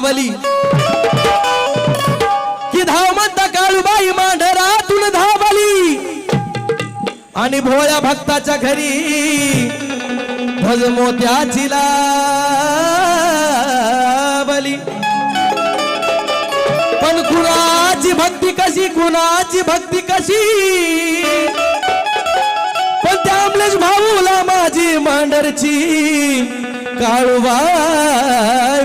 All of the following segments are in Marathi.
धावली की धाव म्हणता काळूबाई मांढरातून धावली. आणि भोळ्या भक्ताच्या घरी भज मोत्याची लाबली पण कुणाची भक्ती कशी कुणाची भक्ती कशी? पण त्यामुळेच भाऊला माझी मांडरची काळूबाय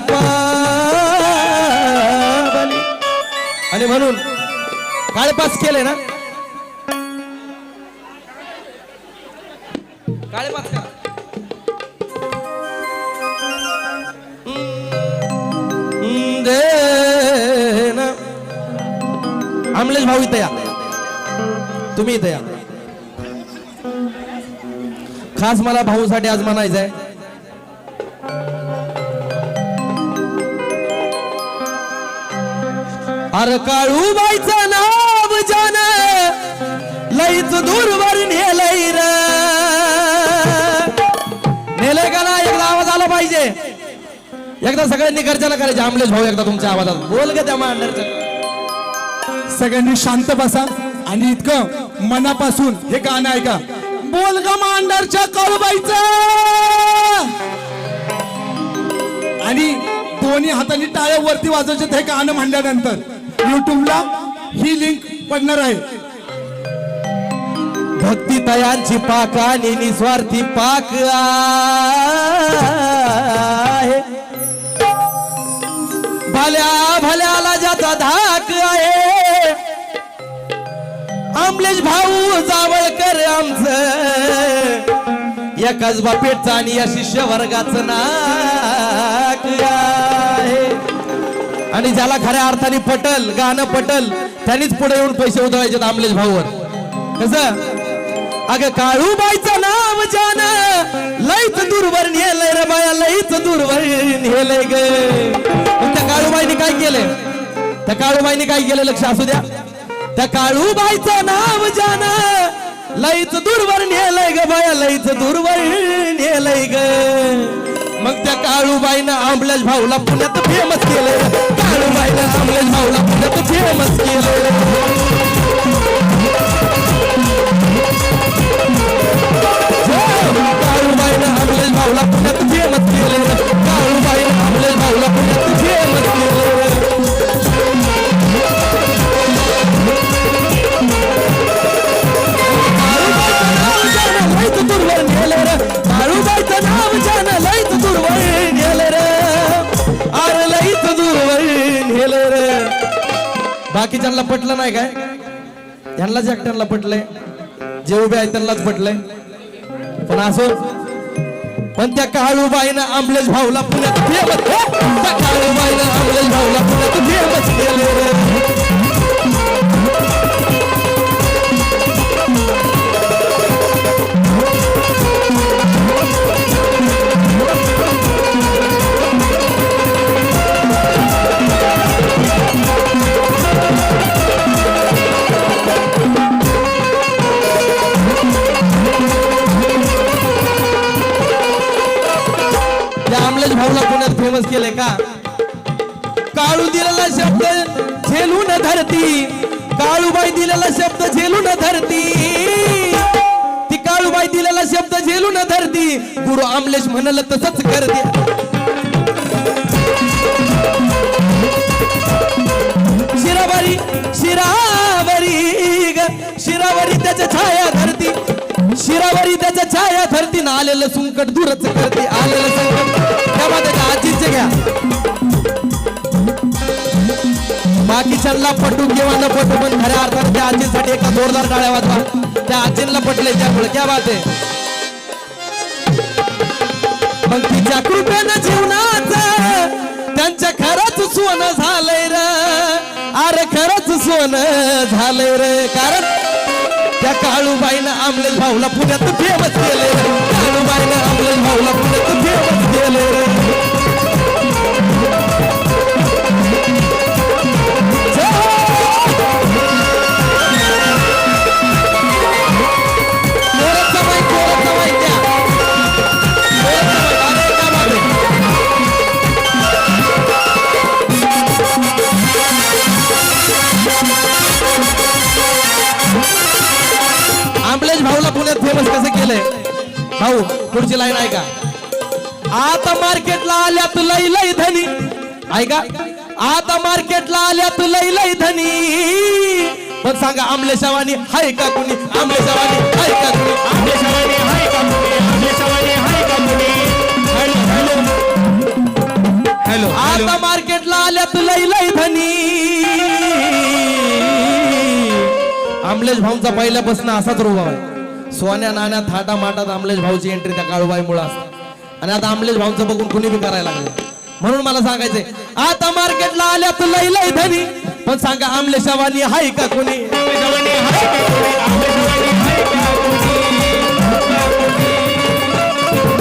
आणि म्हणून काळेपास केले ना? काळेपास. अमलेश भाऊ इथं या. तुम्ही इथं या. खास मला भाऊसाठी आज म्हणायचं अरे काळूबाईचं नाव जान लईच दूरवर नेलय र. नेलंय का ना एकदा आवाज आला पाहिजे. एकदा सगळ्यांनी गर्जना करायची. आमलेच भाऊ एकदा तुमच्या आवाजात. बोल ग त्या मांडरच्या सगळ्यांनी शांत बसा आणि इतकं मनापासून हे गाणं ऐका. बोल ग मांडरच्या कळबाईच आणि दोन्ही हातांनी टाळ्या वरती वाजवायचे हे गाणं म्हणल्यानंतर. युट्यूबला ही लिंक पडणार आहे. भक्ती तयांची पाक आणि निस्वार्थी पाक आहे. भल्या भल्याला ज्याचा धाक आहे. आमलेश भाऊ जावळकर आमचं. एकाच बापेटचं आणि या शिष्य वर्गाचं नाक आहे. आणि ज्याला खऱ्या अर्थाने पटल गाणं पटल त्यांनीच पुढे येऊन पैसे उधळायचे आमलेश भाऊवर. कसं? अगं काळूबाईचं नाव जान लईच दूरवर नेलंय रे बाया लईच दूरवर नेलंय ग. त्या काळूबाईने काय केलंय? त्या काळूबाईने काय केलं लक्ष असू द्या. त्या काळूबाईचं नाव जान लईच दूरवर नेलंय ग बाया लईच दूरवर नेलंय ग. मग त्या काळूबाईनं आंबलेश भाऊला पुण्यात फेमस केलं. काळूबाईनं आंबलेश भाऊला पुण्यात फेमस केलं. नाही काय? यांनाच एकट्यांना पटलंय. जे उभे आहे त्यांनाच पटलंय. पण असो पण त्या काळूबाईनं आमलेश भाऊला पुण्यात फेमस हो? त्या काळूबाईनं आमलेश भाऊला पुण्यात फेमस केले धरती. काळूबाई दिलेला शब्द झेलून धरती. ती काळूबाई दिलेला शब्द झेलून धरती. गुरु आमलेश म्हणाल तसंच करते शिरावरी शिरावरी शिरावरी त्याच्या छाया धरती. शिरावरी त्याच्या छाया धरती. ना आलेलं संकट दूरच करते. आलेलं संकट. तेव्हा त्याच्या आजीचे घ्या. बाकीच्यांना पटून किंवा न पटू पण खऱ्या अर्थाने त्या आजीसाठी एका जोरदार टाळ्या वाजवा. त्या आजींना पटले त्यामुळे क्या बात. आहे मग तिच्या कृपेनं जीवनाच त्यांच्या खरंच सोनं झालंय र. अरे खरंच सोनं झालंय रे. कारण त्या काळूबाईनं आमलेश भाऊला पुण्यात फेमस केले काळूबाईनं आमलेश भाऊला पुण्यात फेमस भाऊ पुढची लाईन ऐका. आता मार्केटला आल्यात लई लई धनी. ऐका. आता मार्केटला आल्यात लई लई धनी. पण सांगा आमलेशावानी हाय का कुणी? आमलेशावानी हाय का कुणी? आमलेशावानी हाय का मुली आमलेशावानी हाय का मुली हॅलो हॅलो. हॅलो आता मार्केटला आल्यात लई लई धनी. आमलेश भाऊंचा पहिल्यापासून असाच रोग आहे. सोन्या नाण्या थाटा माटात आमलेश भाऊची एंट्री त्या काळूबाई मुळे असते आणि आता आमलेश भाऊचं बघून कुणी बी करायला लागले. म्हणून मला सांगायचंय आता मार्केटला आल्या तू लई लई धनी. पण सांगा आमलेशावानी हाय का कुणी?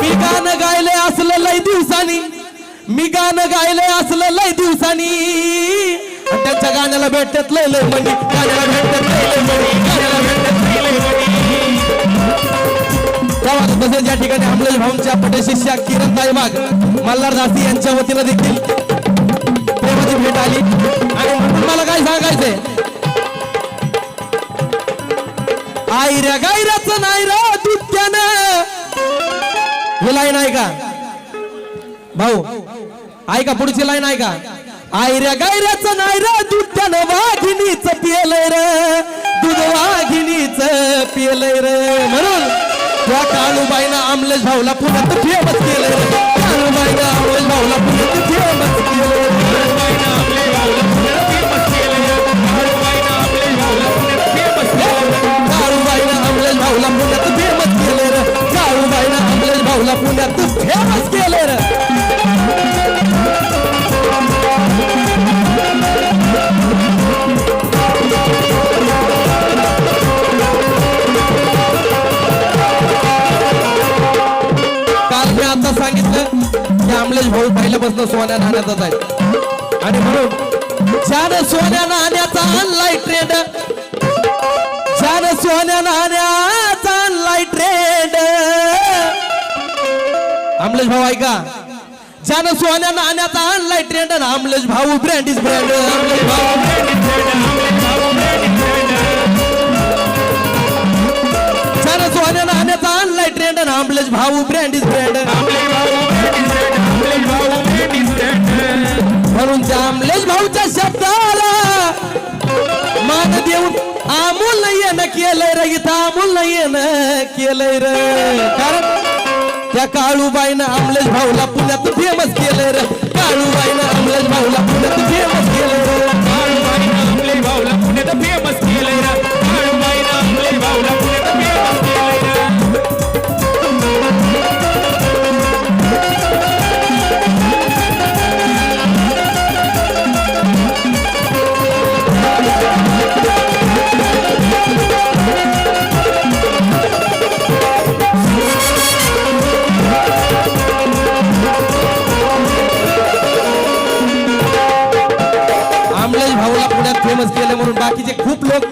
मी गाणं गायलंय असलं लय दिवसानी. मी गाणं गायलंय असलं लय दिवसानी. त्यांच्या गाण्याला भेटत लय लय म्हणी गाण्याला भेटत लय लय म्हणी तसेच या ठिकाणी अमलेश भाऊंच्या पटशिष्या किरण वाघ मल्हार दासी यांच्या वतीनं देखील प्रेमाची भेट आली. आणि म्हणून मला काय सांगायचंय? आयऱ्या गायराच नाही रा ही लाईन आहे का? भाऊ ऐका पुढची लाईन आहे का? आयऱ्या गायऱ्याचं नाही रे दूध त्यानं वाघिणीच पियलंय रे. दूध वाघिणीच पियलंय रे. म्हणून त्या काळूबाईनं आमलेश भाऊला पुण्यात फेमस केलंय. काळूबाईनं आमलेश भाऊला पुण्यात फेमस केलं काळूबाईनं भाऊला पुण्यात famous केलंय. काळूबाईनं पुण्यात आमलेश भाऊला पुण्यात फेमस केलंय. रे काळूबाईनं आमलेश भाऊला पुण्यात फेमस पहिल्यापासून सोन्या नाण्याचाच आहे आणि म्हणून ज्यानं सोन्या नाण्याचा आणलाय ट्रेंड ज्यानं सोन्या नाण्याचा आणलाय ट्रेंड आमलेश भाऊ ऐका. ज्यानं सोन्या नाण्याचा आणलाय ट्रेंड आमलेश भाऊ ब्रँड इज ब्रँड अमलेश भाऊ ज्यानं सोन्या नाण्याचा आणलाय ट्रेंड आमलेश भाऊ ब्रँड इज ब्रँड म्हणून त्या अमलेश भाऊच्या शब्दाला. मान देऊन नाहीये ना केलंय रे इथं अमोल नाहीये ना केलंय रे. कारण त्या काळूबाईनं अमलेश भाऊला पुण्यात फेमस केलंय रे. काळूबाईनं अमलेश भाऊला पुण्यात फेमस बाकीचे खूप लोक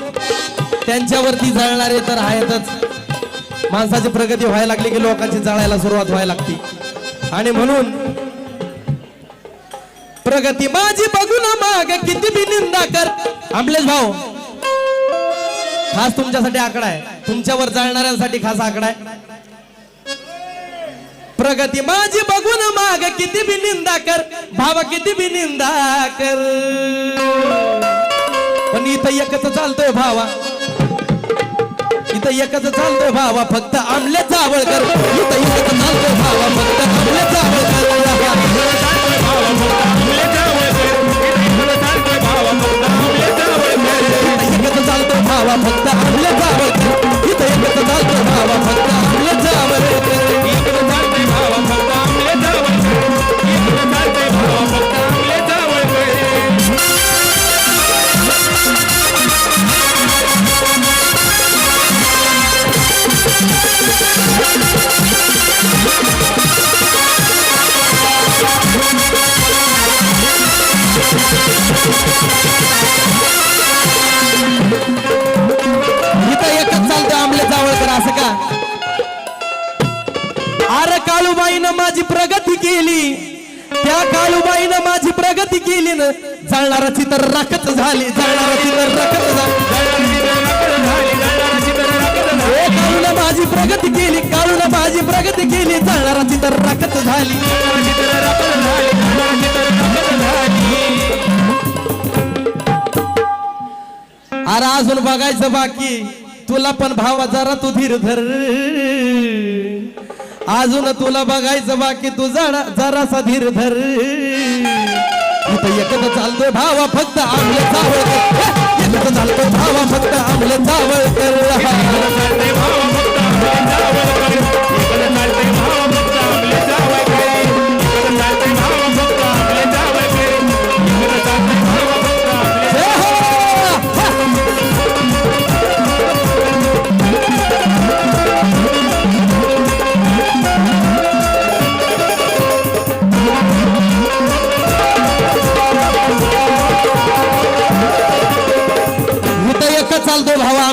त्यांच्यावरती जळणारे तर आहेतच. माणसाची प्रगती व्हायला लागली की लोकांची जळायला सुरुवात व्हायला लागते. आणि म्हणून प्रगती माझी बघून माग किती बी निंदा कर. आमलेच भाऊ खास तुमच्यासाठी आकडा आहे. तुमच्यावर जळणाऱ्यांसाठी खास आकडा आहे. प्रगती माझी बघून माग किती बी निंदा कर. भावा किती बी निंदा कर. इथं एकच चालतोय भावा. इथं एकच चालतोय भावा. फक्त आमले चावळ कर. काळूबाईनं माझी प्रगती केली. त्या काळूबाईनं माझी प्रगती केली ना जळणाराची तर रखत झाली जळणाराची तर रखत झाली. जळणाराची तर राखण झाली, माझी प्रगती केली जळणाराची तर रखत झाली झाली. अरे अजून बघायचं बाकी. तुला पण भावा जरा तू धीर धर. अजून तुला बघायचं बाकी तू जरा जरासा धीर धर. इथं एकच चालतोय भावा फक्त आमले चावळ कर एकच चालतोय भावा फक्त आमले चावळ कर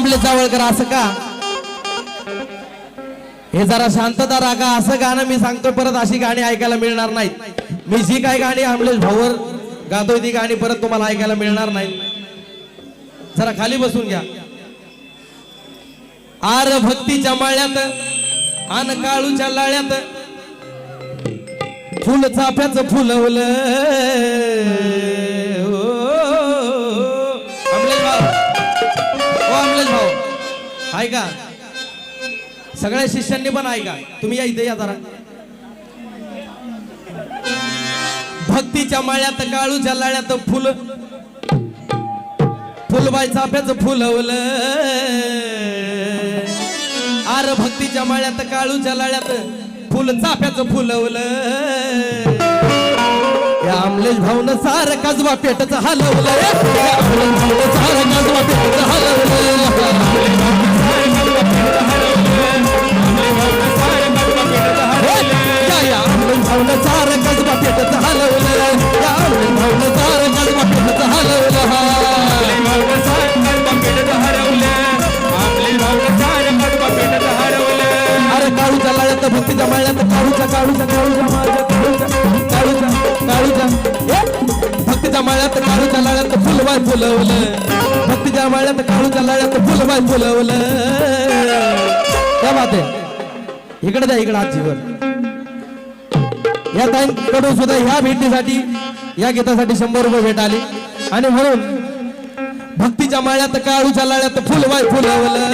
चालतो भावा चावळकर असं का? हे जरा शांतता राखा असं गाणं मी सांगतो परत अशी गाणी ऐकायला मिळणार नाहीत. मी जी काही गाणी आमलेश भाऊवर गातोय ती गाणी परत तुम्हाला ऐकायला मिळणार नाही जरा खाली बसून घ्या. आर भक्तीच्या माळ्यात आन काळूच्या लाळ्यात फुल चाफ्याच फुलवलं. ऐका. सगळ्या शिष्यांनी पण ऐका. तुम्ही या इथे या जरा. भक्तीच्या माळ्यात काळूच्या लाळ्यात फुल. फुलबाई चाफ्याचं फुलवलं. आर भक्तीच्या माळ्यात काळूच्या लाळ्यात फुल चाफ्याचं फुलवलं. या आमलेश भाऊन सार कसबा पेटच हलवलं. या भाऊन सार कसबा पेटच हलवलं. भक्तीच्या माळ्यात काळूच्या काळूच्या काळूच्या काळूच्या काळूच्या भक्तीच्या माळ्यात काळूच्या लाळ्यात फुलवलं. भक्तीच्या वाळ्यात काळूच्या लाळ्यात फुलबाय फुलवलं क्या बात आहे इकडे द्या इकडे आज जीवन. या ताईंकडून सुद्धा ह्या भेटीसाठी या गीतासाठी शंभर रुपये भेट आली. आणि म्हणून भक्तीच्या माळ्यात काळूच्या लाळ्यात फुल बाय फुलवलं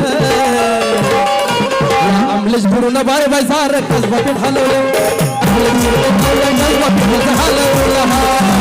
आमलेश अमलेश गुरुनं बाय बाय सार कसबा पेट हलवलं हलवलं